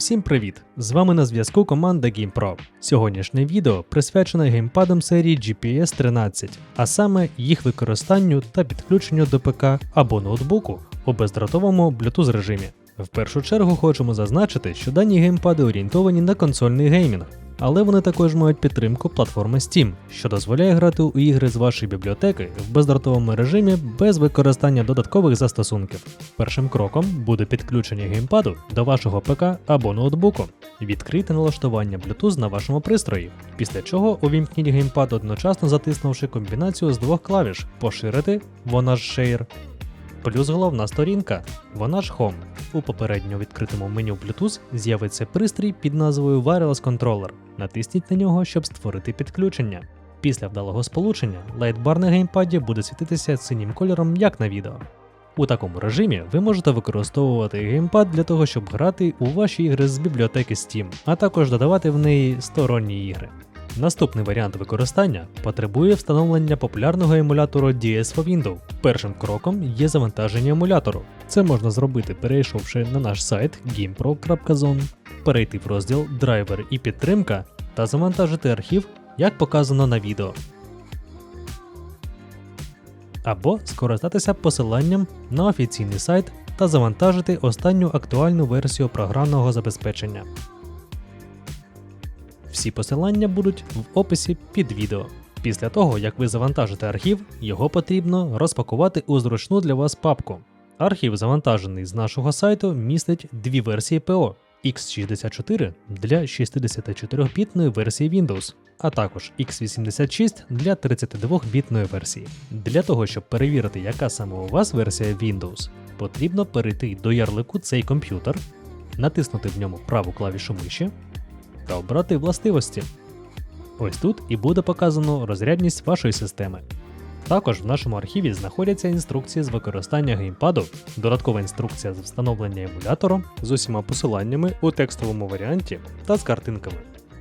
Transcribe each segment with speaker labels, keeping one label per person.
Speaker 1: Всім привіт! З вами на зв'язку команда GamePro. Сьогоднішнє відео присвячене геймпадам серії GPS 13, а саме їх використанню та підключенню до ПК або ноутбуку у бездротовому Bluetooth режимі. В першу чергу хочемо зазначити, що дані геймпади орієнтовані на консольний геймінг, але вони також мають підтримку платформи Steam, що дозволяє грати у ігри з вашої бібліотеки в бездротовому режимі без використання додаткових застосунків. Першим кроком буде підключення геймпаду до вашого ПК або ноутбуку. Відкрийте налаштування Bluetooth на вашому пристрої, після чого увімкніть геймпад одночасно затиснувши комбінацію з двох клавіш поширити, вона ж Share, плюс головна сторінка, вона ж Home. У попередньо відкритому меню Bluetooth з'явиться пристрій під назвою Wireless Controller. Натисніть на нього, щоб створити підключення. Після вдалого сполучення лайтбар на геймпаді буде світитися синім кольором, як на відео. У такому режимі ви можете використовувати геймпад для того, щоб грати у ваші ігри з бібліотеки Steam, а також додавати в неї сторонні ігри. Наступний варіант використання потребує встановлення популярного емулятору DS for Windows. Першим кроком є завантаження емулятору. Це можна зробити, перейшовши на наш сайт gamepro.zone, перейти в розділ Драйвер і підтримка та завантажити архів, як показано на відео. Або скористатися посиланням на офіційний сайт та завантажити останню актуальну версію програмного забезпечення. Всі посилання будуть в описі під відео. Після того, як ви завантажите архів, його потрібно розпакувати у зручну для вас папку. Архів, завантажений з нашого сайту, містить дві версії ПО X64 для 64-бітної версії Windows, а також X86 для 32-бітної версії. Для того, щоб перевірити, яка саме у вас версія Windows, потрібно перейти до ярлику цей комп'ютер, натиснути в ньому праву клавішу миші та обрати властивості. Ось тут і буде показано розрядність вашої системи. Також в нашому архіві знаходяться інструкції з використання геймпаду, додаткова інструкція з встановлення емулятору з усіма посиланнями у текстовому варіанті та з картинками.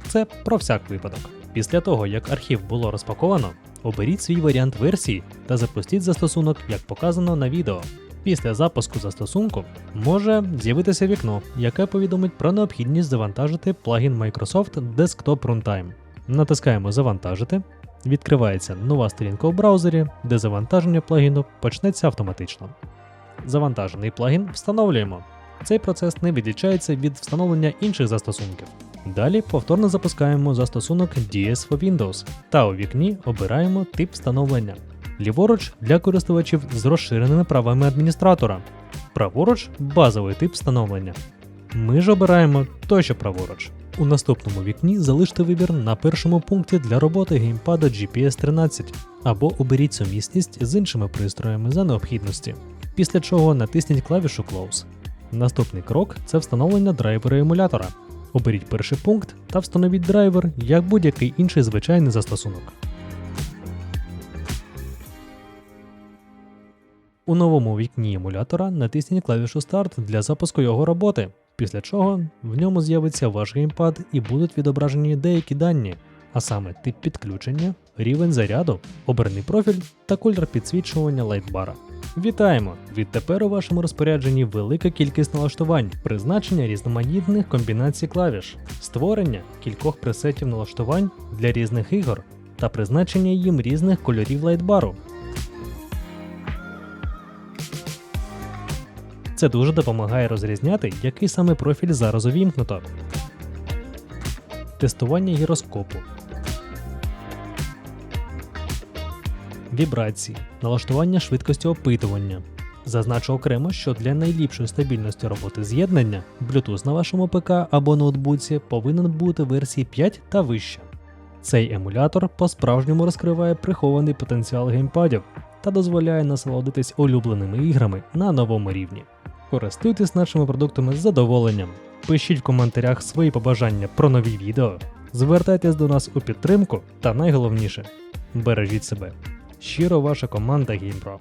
Speaker 1: Це про всяк випадок. Після того, як архів було розпаковано, оберіть свій варіант версії та запустіть застосунок, як показано на відео. Після запуску застосунку може з'явитися вікно, яке повідомить про необхідність завантажити плагін Microsoft Desktop Runtime. Натискаємо Завантажити. Відкривається нова сторінка у браузері, де завантаження плагіну почнеться автоматично. Завантажений плагін встановлюємо. Цей процес не відлічається від встановлення інших застосунків. Далі повторно запускаємо застосунок DS for Windows та у вікні обираємо тип встановлення. Ліворуч для користувачів з розширеними правами адміністратора. Праворуч базовий тип встановлення. Ми ж обираємо той, що праворуч. У наступному вікні залиште вибір на першому пункті для роботи геймпада GPS 13 або оберіть сумісність з іншими пристроями за необхідності, після чого натисніть клавішу Close. Наступний крок це встановлення драйвера емулятора. Оберіть перший пункт та встановіть драйвер як будь-який інший звичайний застосунок. У новому вікні емулятора натисніть клавішу Старт для запуску його роботи, після чого в ньому з'явиться ваш геймпад і будуть відображені деякі дані, а саме тип підключення, рівень заряду, обраний профіль та кольор підсвічування лайтбара. Вітаємо! Відтепер у вашому розпорядженні велика кількість налаштувань, призначення різноманітних комбінацій клавіш, створення кількох пресетів налаштувань для різних ігор та призначення їм різних кольорів лайтбару. Це дуже допомагає розрізняти, який саме профіль зараз увімкнуто. Тестування гіроскопу. Вібрації, налаштування швидкості опитування. Зазначу окремо, що для найліпшої стабільності роботи з'єднання Bluetooth на вашому ПК або ноутбуці повинен бути версії 5 та вище. Цей емулятор по-справжньому розкриває прихований потенціал геймпадів та дозволяє насолодитись улюбленими іграми на новому рівні. Користуйтесь нашими продуктами з задоволенням. Пишіть в коментарях свої побажання про нові відео, звертайтесь до нас у підтримку та найголовніше бережіть себе. Щиро ваша команда GamePro.